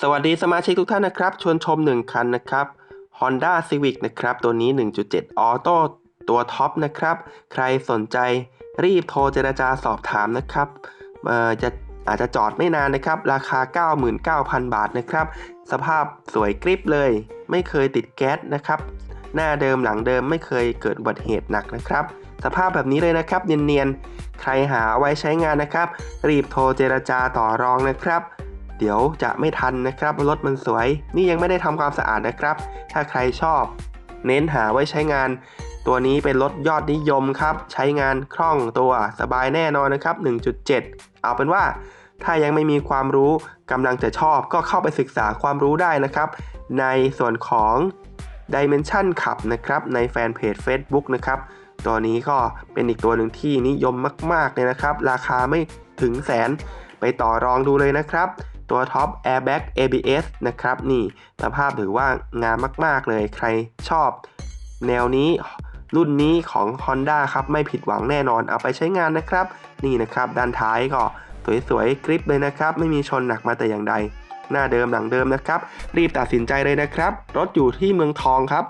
สวัสดีสมาชิกทุกท่านนะครับ ชวนชม 1 คันนะครับ Honda Civic นะครับ ตัวนี้ 1.7 ออโต้ตัวท็อปนะครับ ใครสนใจรีบโทรเจรจาสอบถามนะครับเออจะอาจจะจอดไม่นานนะครับ ราคา 99,000 บาทนะครับ สภาพสวยกริปเลย ไม่เคยติดแก๊สนะครับ หน้าเดิมหลังเดิมไม่เคยเกิดอุบัติเหตุหนักนะครับ สภาพแบบนี้เลยนะครับ เนียนๆ ใครหาเอาไว้ใช้งานนะครับ รีบโทรเจรจาต่อรองนะครับ เดี๋ยวจะไม่ทันนะครับรถมันสวย นี่ยังไม่ได้ทำความสะอาดนะครับ ถ้าใครชอบ เน้นหาไว้ใช้งาน ตัวนี้เป็นรถยอดนิยมครับ ใช้งานคล่องตัวสบายแน่นอนนะครับ 1.7 เอาเป็นว่า ถ้ายังไม่มีความรู้กำลังจะชอบก็เข้าไปศึกษาความรู้ได้นะครับ ในส่วนของ Dimension ขับนะครับ ในแฟนเพจ Facebook นะครับตัวนี้ก็เป็นอีกตัวหนึ่งที่นิยมมากๆเลยนะครับ ราคาไม่ถึงแสนไปต่อรองดูเลยนะครับ ตัวท็อป Airbag ABS นะครับ นี่สภาพถือว่างามมาก ๆ เลยใครชอบ แนวนี้รุ่นนี้ของ Honda ครับ ไม่ผิดหวังแน่นอนเอาไปใช้งานนะครับ นี่นะครับ ด้านท้ายก็สวยๆกริปเลยนะครับ ไม่มีชนหนักมาแต่อย่างใด หน้าเดิมหลังเดิมนะครับ รีบตัดสินใจเลยนะครับ รถอยู่ที่เมืองทองครับ